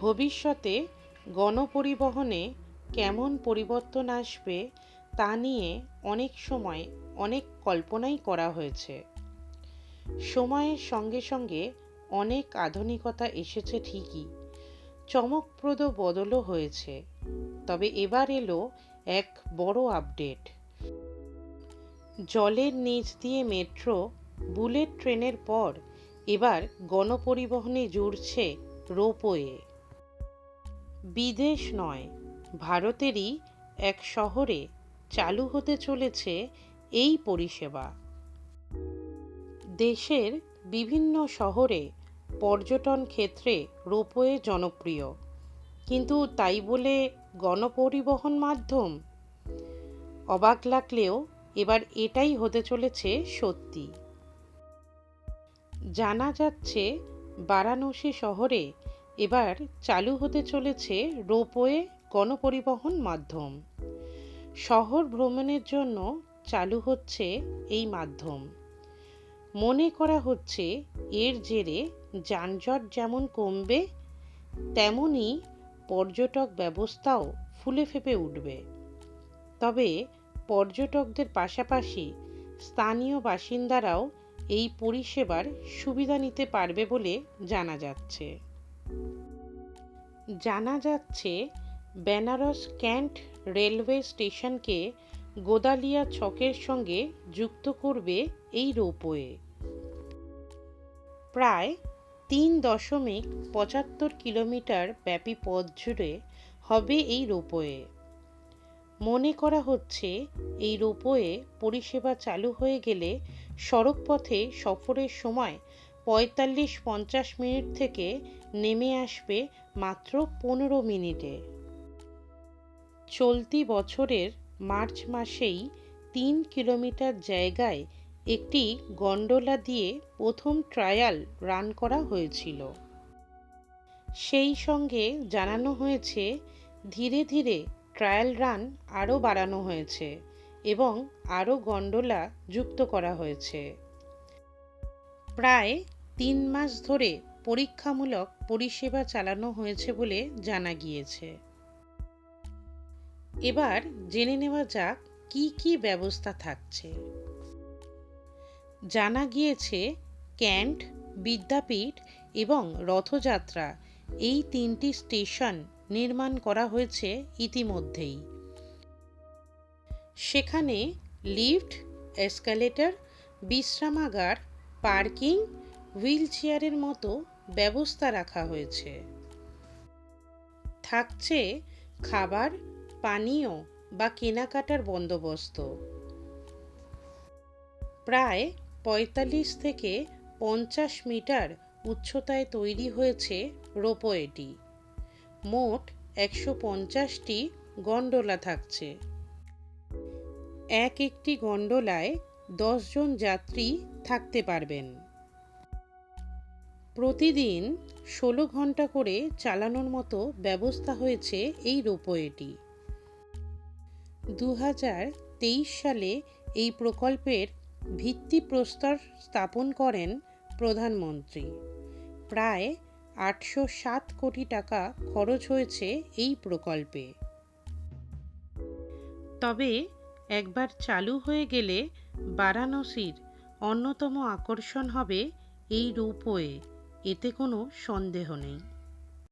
ভবিষ্যতে গণপরিবহনে কেমন পরিবর্তন আসবে তা নিয়ে অনেক সময় অনেক কল্পনাই করা হয়েছে। সময়ের সঙ্গে সঙ্গে অনেক আধুনিকতা এসেছে ঠিকই। চমকপ্রদ বদলও হয়েছে। তবে এবার এলো এক বড় আপডেট। জলের নিচ দিয়ে মেট্রো, বুলেট ট্রেনের পর এবার গণপরিবহনে জুড়ছে রোপওয়ে। বিদেশ নয়, ভারতেরই এক শহরে চালু হতে চলেছে এই পরিষেবা। দেশের বিভিন্ন শহরে পর্যটন ক্ষেত্রে রোপওয়ে জনপ্রিয়, কিন্তু তাই বলে গণপরিবহন মাধ্যম? অবাক লাগলেও এবার এটাই হতে চলেছে সত্যি। জানা যাচ্ছে, বারাণসী শহরে এবার চালু হতে চলেছে রোপওয়ে গণপরিবহন মাধ্যম। শহর ভ্রমণের জন্য চালু হচ্ছে এই মাধ্যম। মনে করা হচ্ছে এর জেরে যানজট যেমন কমবে তেমনই পর্যটক ব্যবস্থাও ফুলে ফেপে উঠবে। তবে পর্যটকদের পাশাপাশি স্থানীয় বাসিন্দারাও এই পরিষেবার সুবিধা নিতে পারবে বলে জানা যাচ্ছে। জানা যাচ্ছে, বেনারস ক্যান্ট রেলওয়ে স্টেশনকে গোদালিয়া ছকের সঙ্গে যুক্ত করবে এই রোপওয়ে। প্রায় তিন দশমিক পঁচাত্তর কিলোমিটার ব্যাপী পথ জুড়ে হবে এই রোপওয়ে। মনে করা হচ্ছে, এই রোপওয়ে পরিষেবা চালু হয়ে গেলে সড়কপথে সফরের সময় পঁয়তাল্লিশ পঞ্চাশ মিনিট থেকে নেমে আসবে মাত্র পনেরো মিনিটে। চলতি বছরের মার্চ মাসেই তিন কিলোমিটার জায়গায় একটি গন্ডোলা দিয়ে প্রথম ট্রায়াল রান করা হয়েছিল। সেই সঙ্গে জানানো হয়েছে, ধীরে ধীরে ট্রায়াল রান আরও বাড়ানো হয়েছে এবং আরও গন্ডোলা যুক্ত করা হয়েছে। প্রায় তিন মাস ধরে পরীক্ষামূলক পরিষেবা চালানো হয়েছে বলে জানা গিয়েছে। এবার জেনে নেওয়া যাক কি কি ব্যবস্থা থাকছে। জানা গিয়েছে, ক্যান্ট, বিদ্যাপীঠ এবং রথযাত্রা এই তিনটি স্টেশন নির্মাণ করা হয়েছে ইতিমধ্যেই। সেখানে লিফট, এসকালেটর, বিশ্রামাগার, পার্কিং হুইল চেয়ারের মতো ব্যবস্থা রাখা হয়েছে। থাকছে খাবার, পানীয় বা কেনাকাটার বন্দোবস্ত। প্রায় পঁয়তাল্লিশ থেকে পঞ্চাশ মিটার উচ্চতায় তৈরি হয়েছে রোপওয়েটি। মোট একশো পঞ্চাশটি গন্ডোলা থাকছে। এক একটি গন্ডোলায় দশজন যাত্রী থাকতে পারবেন। প্রতিদিন ষোলো ঘণ্টা করে চালানোর মতো ব্যবস্থা হয়েছে এই রোপওয়েটি। দু হাজার তেইশ সালে এই প্রকল্পের ভিত্তিপ্রস্তর স্থাপন করেন প্রধানমন্ত্রী। প্রায় আটশো সাত কোটি টাকা খরচ হয়েছে এই প্রকল্পে। তবে একবার চালু হয়ে গেলে বারাণসীর অন্যতম আকর্ষণ হবে এই রূপওয়ে। এতে কোনো সন্দেহ নেই।